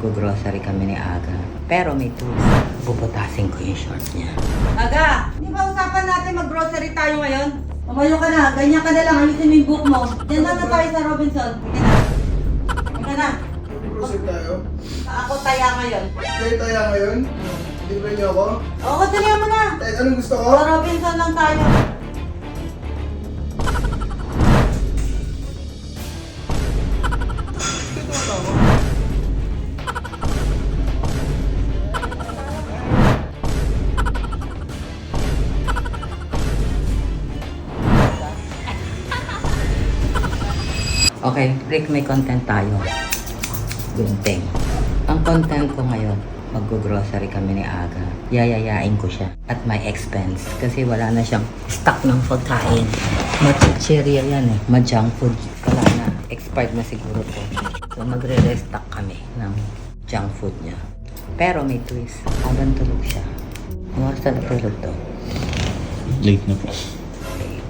Mag-grocery kami ni Aga. Pero may tools. Bubutasin ko yung short niya. Aga, di ba usapan natin mag-grocery tayo ngayon? Umayo ka na, ganyan ka na lang, alisin mo yung book mo. Diyan lang na tayo sa Robinson. Hindi ka na. Proceed tayo. Ako taya ngayon. Kayo tayo ngayon? Libre niyo ako? Oo, tuloy mo na. Eh, anong gusto ko? Sa Robinson lang tayo. Okay, Rick, may content tayo. Gunting. Ang content ko ngayon, mag-grocery kami ni Aga. Yayayain ko siya at my expense kasi wala na siyang stock ng pagkain. Machichirya yan eh. Ma-junk food. Wala na. Expired na siguro to. So magre-restock kami ng junk food niya. Pero may twist. Habang tulog siya. Oras na natulog to. Late na po. Okay.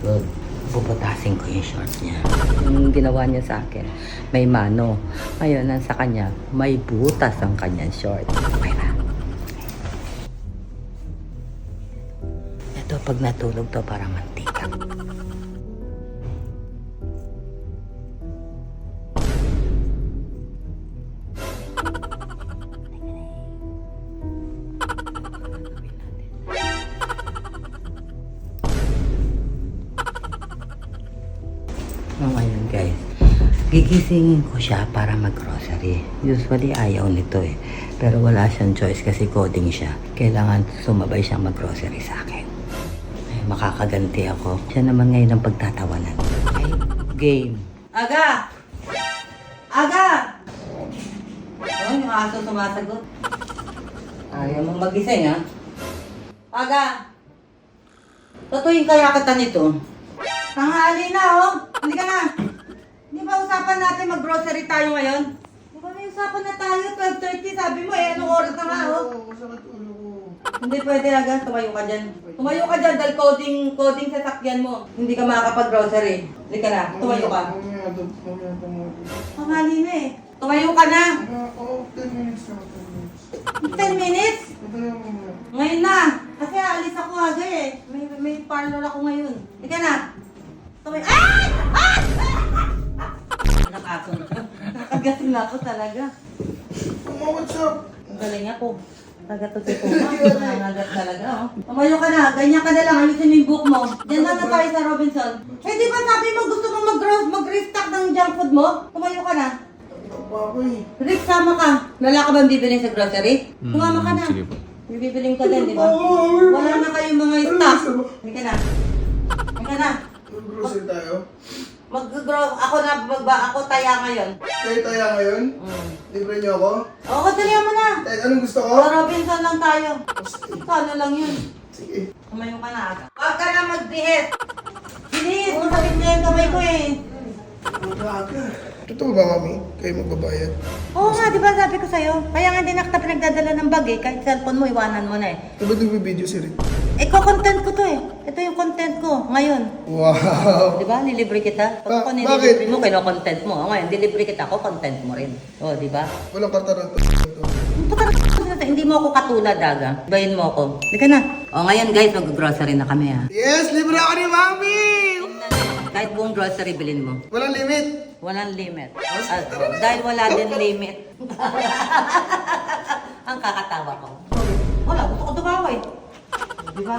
Good. Puputasin ko yung short niya. Yung ginawa niya sa akin, may mano. Ngayon, nasa kanya, may butas ang kanyang short. Okay na. Ito, pag natulog to, parang mantika. Gigisingin ko siya para mag-grocery. Usually ayaw nito eh. Pero wala siyang choice kasi coding siya. Kailangan sumabay siyang mag-grocery sa akin. Ay, makakaganti ako. Siya naman ngayon ang pagtatawanan. Ay, game. Aga! Aga! Oh, yung aso sumasagot. Ayaw mo magising, ha? Aga! Tutuyin kaya kita nito. Tanghali na, oh! Hindi ka na! Di ba usapan natin mag-grocery tayo ngayon? Di ba may usapan na tayo? 12.30, sabi mo eh. Anong oras na nga, oh? Hindi pwede, Aga. Tumayo ka dyan. Tumayo ka dyan dahil coding, coding sa sakyan mo. Hindi ka makakapag-grocery. Hindi ka na. Tumayo ka. Tanghali na eh. Tumayo ka na. Oo, 10 minutes na, 10 minutes. 10 minutes? Mamaya, mamaya. Ngayon na. Kasi alis ako aga eh. May, may parlor ako ngayon. Ika na. Tumay. Ay! Ah! Nakaso na. Nakagasin na ako talaga. Oh, what's up? Ang galing ako. Taga-tuti ko ma. Nangangagat talaga oh. Tumayo ka na. Ganyan ka na lang. Alisin mo yung book mo. Diyan lang na tayo sa Robinson. Eh di ba sabi mo gusto mo mag-restock ng junk food mo? Tumayo ka na. Eh. Rick, sama ka. Wala ka bang bibili sa grocery? Hmm, Tumama ka na. sige po. Bibibiling ka din, di ba? Wala na kayong mga stock. Hindi ka na. Hindi ka na. Grocery tayo. Mag-grow. Ako na, magba, ako taya ngayon. Kayo tayo ngayon? Mm. Libre niyo ako? Oo, tuloy mo na. Eh, anong gusto ko? Sa Robinson lang tayo. Kano lang yun. Sige. Kumayo ka na. Huwag ka na magbihis. Bilis, masakit na yung kamay ko eh. Totoo ba, mami? Kayo magbabayad? Oo nga, di ba sabi ko sa'yo? Kaya nga din nakita pinagdadala ng bag eh. Kahit cellphone mo, iwanan mo na eh. Ito ba nagbibideo si Rick? Eh, content ko to eh. Ito yung content ko ngayon. Wow! Di ba? Nilibre kita. Pag Ba- ako bakit? nililibre mo, kino-content mo. O, Ngayon, nilibre kita ako, content mo rin. O, di ba? Walang karta ng Puta ka Hindi mo ako katulad, Daga. Bayin mo ako. Di ka na. O, ngayon guys, mag-grocery na kami ha. Yes! Libre ako ni mami! Kahit buong grocery bilhin mo. Walang limit! Walang limit. Ah, dahil wala din limit. Ang kakatawa ko. Wala, gusto ko tumawa eh. Di ba?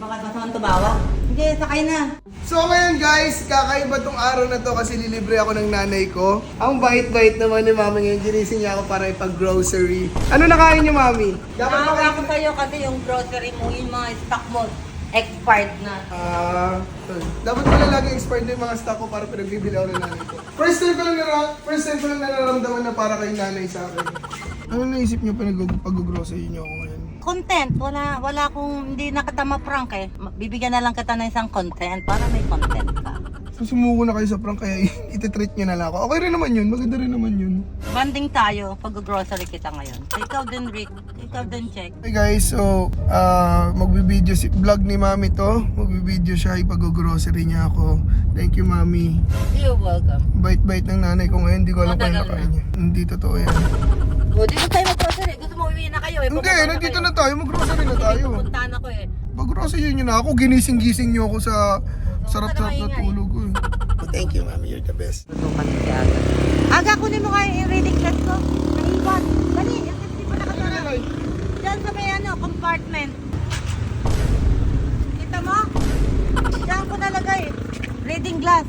Baka gusto kong tumawa. Sige, sakay na. So ngayon guys, kakaiba tong araw na to kasi lilibre ako ng nanay ko. Ang bait-bait naman ni mami ngayon, ginising niya ako para ipag-grocery. Ano nakain niyo mami? Dapat makain ko sa'yo kasi yung grocery mo, yung mga stock mo, expired na. Ah, sorry. dapat pala lagi expired na yung mga stock ko para pinagbibili ako ng nanay ko. First time ko lang nara first time ko lang nararamdaman na para kay nanay sa akin. Ano naisip niyo pa pag-grocery niyo ako ngayon? Content, wala wala akong hindi nakatama prank eh. Bibigyan na lang kita ng isang content para may content ka. Sumuko na kayo sa prank kaya iti-treat nyo na lang ako. Okay rin naman yun. Maganda rin naman yun. Banding tayo pag grocery kita ngayon. Ikaw din, Rick. Ikaw din, check. Hey guys, so uh, magbibideo si vlog ni Mami to. Magbibideo siya ipag-grocery niya ako. Thank you Mami. You're welcome. Bait-bait ng nanay ko ngayon, hindi ko alam kung ano nakain niya. Hindi totoo yan. O, dito tayo mag-grocery. Gusto mo uwi na kayo eh. Hindi, Pupunta nandito kayo. na tayo, mag-grocery na tayo. Pupuntahan ako eh. Mag-grocery nyo na ako, ginising-gising nyo ako sa sarap-sarap na maingay. tulog ko. eh. Thank you Mami, you're the best. Aga. Aga, kunin mo nga yung reading test ko. Naiwan. Dali, yung test di pa nakatara. Diyan sa may ano, compartment. Kita mo? Diyan ko nalagay. Reading glass.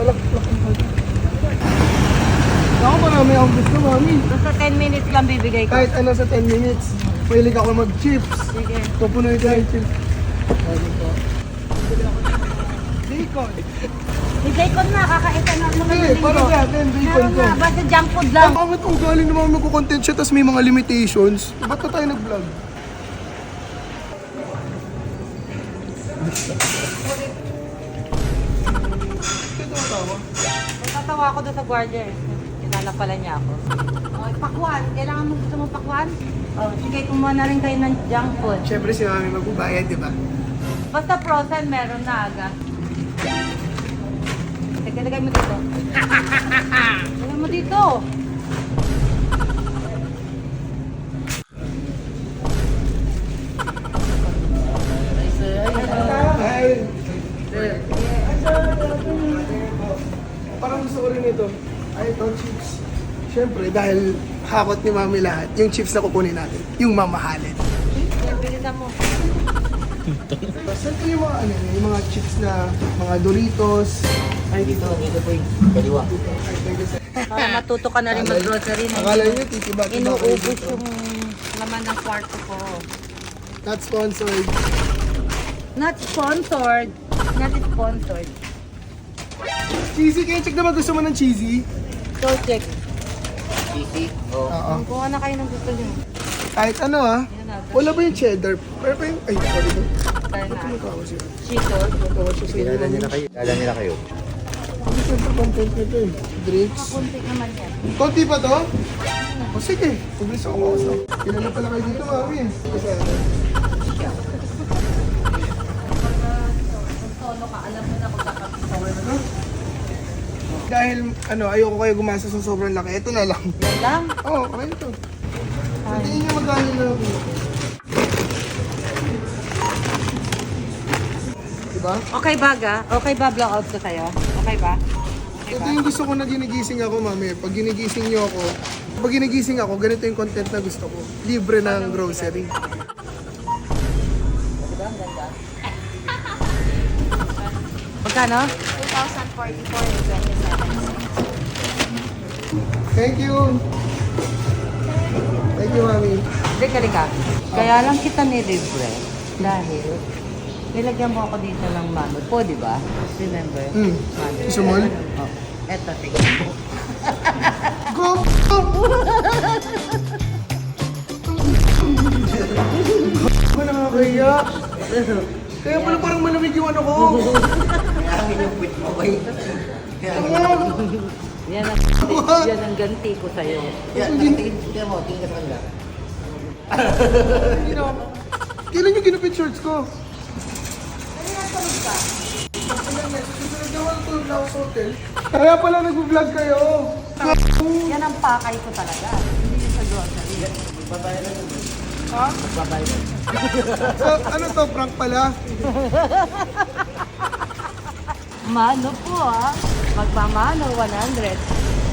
Palak, palak, palak. Ako marami akong gusto, Mami. Basta 10 minutes lang bibigay ko. Kahit ano sa 10 minutes, mahilig ako mag-chips. Sige. Pupunoy ko yung chips. Bacon. Si Jaycon na, kakaita na naman Hindi, ng para linggo. sa atin, bacon ko. na, basta junk food lang. Ang bakit ang galing naman magkukontent siya tapos may mga limitations? Ba't na tayo nag-vlog? Ito ang tawa. Tatawa ako doon sa guardia eh. Kilala pala niya ako. Okay, pakwan. Kailangan mo gusto mo pakwan? Oh, sige, kumuha na rin kayo ng junk food. Siyempre si Mami magbabayad, di ba? Basta frozen, meron na aga. Sige, lagay mo dito. lagay mo dito. Parang gusto ko rin ito. Ay, ito, chips. Siyempre, dahil hakot ni Mami lahat, yung chips na kukunin natin, yung mamahalin. Sige, bilisan mo. Saan po yung mga, ano, yung mga chips na, mga Doritos? Ay, dito. Dito po yung kaliwa. Ay, thank you, sir. Para matuto ka na rin mag-grocery na. Akala nyo, titiba. Inuubos yung laman ng kwarto ko. Not sponsored. Not sponsored. Not sponsored. Cheesy, kaya check naman gusto mo ng cheesy? So, check. Cheesy. Oh. Oo. Kuha na kayo ng gusto niyo. Kahit ano ah. Wala ba yung cheddar? Pero pa yung... Ay, sorry po. Na. Tumatawa siya. Cheetos. Tumatawa siya sa inyo. Kilala nila kayo. Kilala nila kayo. Hindi siyempre content nito eh. Drinks. Kunti naman yan. Konti pa to? O sige, pabilis ako kausap. Kilala pala kayo dito, mami. Kasi ano? Dahil ano, ayoko kayo gumastos ng sobrang laki. Ito na lang. Yan lang. Oo, oh, okay ito. Sa tingin niyo magkano na ako? Diba? Okay ba, ga? Okay ba blow out ko sa'yo? Okay ba? Okay Ito ba? yung gusto ko na ginigising ako, mami. Pag ginigising niyo ako, pag ginigising ako, ganito yung content na gusto ko. Libre ng grocery. Diba? Ang ganda. Magkano? 2,044 Thank you! Thank you, mami. Halika, halika. Kaya lang kita nilibre dahil nilagyan mo ako dito ng manod po, di ba? Remember? Hmm. Manod. Gusto mo? Oh, eto, tingnan mo. Go! Ano nakakaya? Kaya pala parang malamig yung ano ko. Kaya yung quit mo ba yun? Yan ang, yan ang ganti ko sa'yo. Yan, tingin tingin mo, tingin ka sa kanila. Hindi na ako. Kailan yung ginupit shorts ko? Kaya pala nag-vlog kayo. Yan ang pakay ko talaga. Hindi yun sa grocery. Ha? So, ano to, prank pala? Mano po ah. Magmamano 100.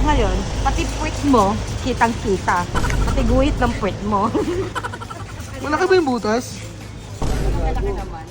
Ngayon, pati puwit mo, kitang-kita. Pati guhit ng puwit mo. Malaki ba yung butas? Malaki naman.